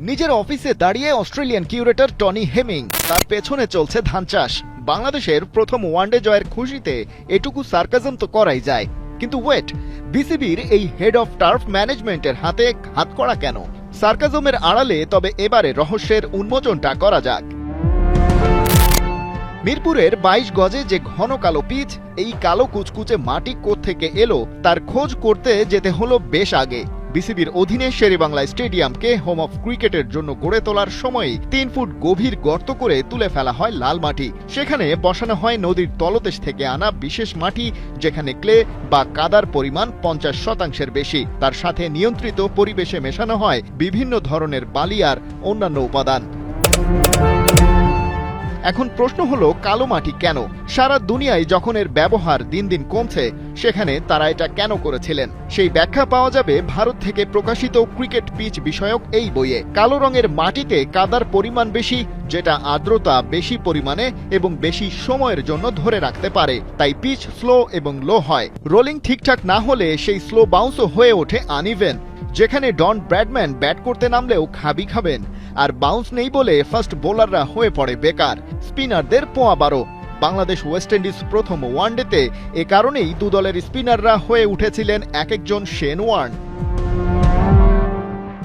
নিজের অফিসে দাঁড়িয়ে অস্ট্রেলিয়ান কিউরেটর টনি হেমিং। তার পেছনে চলছে ধান চাষ। বাংলাদেশের প্রথম ওয়ানডে জয়ের খুশিতে এটুকু সার্কাজম তো করাই যায়। কিন্তু ওয়েট, বিসিবির এই হেড অফ টার্ফ ম্যানেজমেন্টের হাতে হাত করা কেন? সার্কাজমের আড়ালে, তবে এবারে রহস্যের উন্মোচনটা করা যাক। মিরপুরের বাইশ গজে যে ঘন কালো পিচ, এই কালো কুচকুচে মাটি থেকে এলো, তার খোঁজ করতে যেতে হলো বেশ আগে। বিসিবির অধীনে শেরেবাংলা স্টেডিয়ামকে হোম অফ ক্রিকেটের জন্য গড়ে তোলার সময় তিন ফুট গভীর গর্ত করে তুলে ফেলা হয় লাল মাটি। সেখানে বসানো হয় নদীর তলদেশ থেকে আনা বিশেষ মাটি, যেখানে ক্লে বা কাদার পরিমাণ পঞ্চাশ শতাংশের বেশি। তার সাথে নিয়ন্ত্রিত পরিবেশে মেশানো হয় বিভিন্ন ধরনের বালি আর অন্যান্য উপাদান। এখন প্রশ্ন হলো, কালো মাটি কেন? সারা দুনিয়ায় যখন এর ব্যবহার দিন দিন কমছে, সেখানে তারা এটা কেন করেছিলেন? সেই ব্যাখ্যা পাওয়া যাবে ভারত থেকে প্রকাশিত ক্রিকেট পিচ বিষয়ক এই বইয়ে। কালো রঙের মাটিতে কাদার পরিমাণ বেশি, যেটা আর্দ্রতা বেশি পরিমাণে এবং বেশি সময়ের জন্য ধরে রাখতে পারে। তাই পিচ স্লো এবং লো হয়। রোলিং ঠিকঠাক না হলে সেই স্লো বাউন্সও হয়ে ওঠে আনইভেন যেখানে ডন ব্র্যাডম্যান ব্যাট করতে নামলেও খাবি খাবেন। আর বাউন্স নেই বলে ফার্স্ট বোলাররা হয়ে পড়ে বেকার। স্পিনারদের পোয়া বারো। বাংলাদেশ ওয়েস্ট ইন্ডিজ প্রথম ওয়ানডেতে এ কারণেই দু দলের স্পিনাররা হয়ে উঠেছিলেন এক একজন শেন ওয়ার্ন।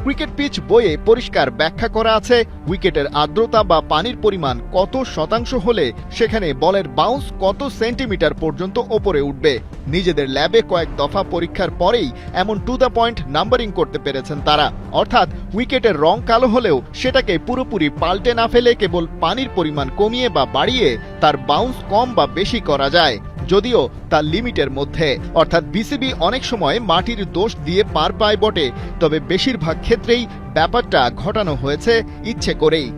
ক্রিকেট পিচ বইয়ে পরিষ্কার ব্যাখ্যা করা আছে, উইকেটের আর্দ্রতা বা পানির পরিমাণ কত শতাংশ হলে সেখানে বলের বাউন্স কত সেন্টিমিটার পর্যন্ত ওপরে উঠবে। নিজেদের ল্যাবে কয়েক দফা পরীক্ষার পরেই এমন টু দ্য পয়েন্ট নাম্বারিং করতে পেরেছেন তারা। অর্থাৎ উইকেটের রং কালো হলেও সেটাকে পুরোপুরি পাল্টে না ফেলে কেবল পানির পরিমাণ কমিয়ে বা বাড়িয়ে তার বাউন্স কম বা বেশি করা যায়। যদিও তা লিমিটের মধ্যে। অর্থাৎ বিসিবি অনেক সময় মাটির দোষ দিয়ে পার পায় বটে, তবে বেশিরভাগ ক্ষেত্রেই ব্যাপারটা ঘটানো হয়েছে ইচ্ছে করেই।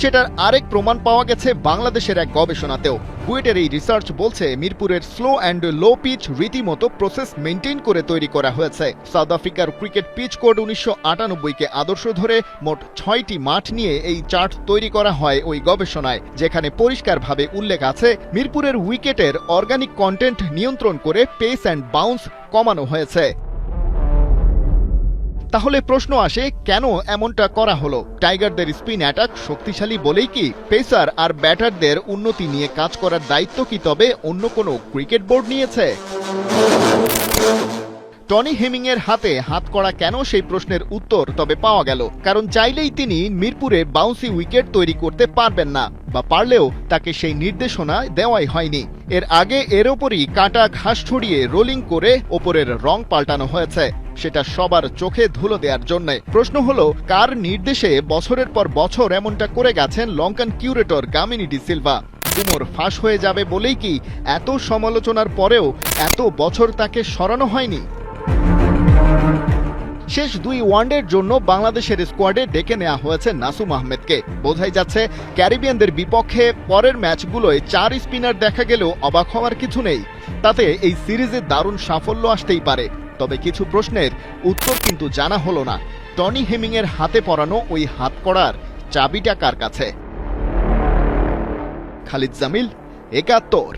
সেটার আরেক প্রমাণ পাওয়া গেছে বাংলাদেশের এক গবেষণাতেও। বুয়েটের এই রিসার্চ বলছে, মিরপুরের স্লো অ্যান্ড লো পিচ রীতিমতো প্রসেস মেনটেন করে তৈরি করা হয়েছে। সাউথ আফ্রিকার ক্রিকেট পিচ কোড উনিশশো আটানব্বইকে আদর্শ ধরে মোট ছয়টি মাঠ নিয়ে এই চার্ট তৈরি করা হয় ওই গবেষণায়, যেখানে পরিষ্কারভাবে উল্লেখ আছে, মিরপুরের উইকেটের অর্গানিক কন্টেন্ট নিয়ন্ত্রণ করে পেস অ্যান্ড বাউন্স কমানো হয়েছে। তাহলে প্রশ্ন আসে, কেন এমনটা করা হলো? টাইগারদের স্পিন অ্যাটাক শক্তিশালী বলেই কি পেসার আর ব্যাটারদের উন্নতি নিয়ে কাজ করার দায়িত্ব কি তবে অন্য কোনো ক্রিকেট বোর্ড নিয়েছে? টনি হেমিং এর হাতে হাত করা কেন সেই প্রশ্নের উত্তর তবে পাওয়া গেল। কারণ চাইলেই তিনি মিরপুরে বাউন্সি উইকেট তৈরি করতে পারবেন না, বা পারলেও তাকে সেই নির্দেশনা দেওয়াই হয়নি। এর আগে এর ওপরই কাটা ঘাস ছড়িয়ে রোলিং করে ওপরের রং পাল্টানো হয়েছে। সেটা সবার চোখে ধুলো দেওয়ার জন্য। প্রশ্ন হলো, কার নির্দেশে বছরের পর বছর এমনটা করে গেছেন লঙ্কান কিউরেটর গামিনী ডি সিলভা? কুমোর ফাঁস হয়ে যাবে বলেই কি এত সমালোচনার পরেও এত বছর তাকে সরানো হয়নি? শেষ দুই ওয়ানডের জন্য বাংলাদেশের স্কোয়াডে ডেকে নেওয়া হয়েছে নাসুম আহমেদকে। বোঝাই যাচ্ছে, ক্যারিবিয়ানদের বিপক্ষে পরের ম্যাচগুলোয় চার স্পিনার দেখা গেলেও অবাক হওয়ার কিছু নেই। তাতে এই সিরিজে দারুণ সাফল্য আসতেই পারে। তবে কিছু প্রশ্নের উত্তর কিন্তু জানা হলো না। টনি হেমিংয়ের হাতে পরানো ওই হাত করার চাবিটা কার কাছে? খালিদ জামিল, একাত্তর।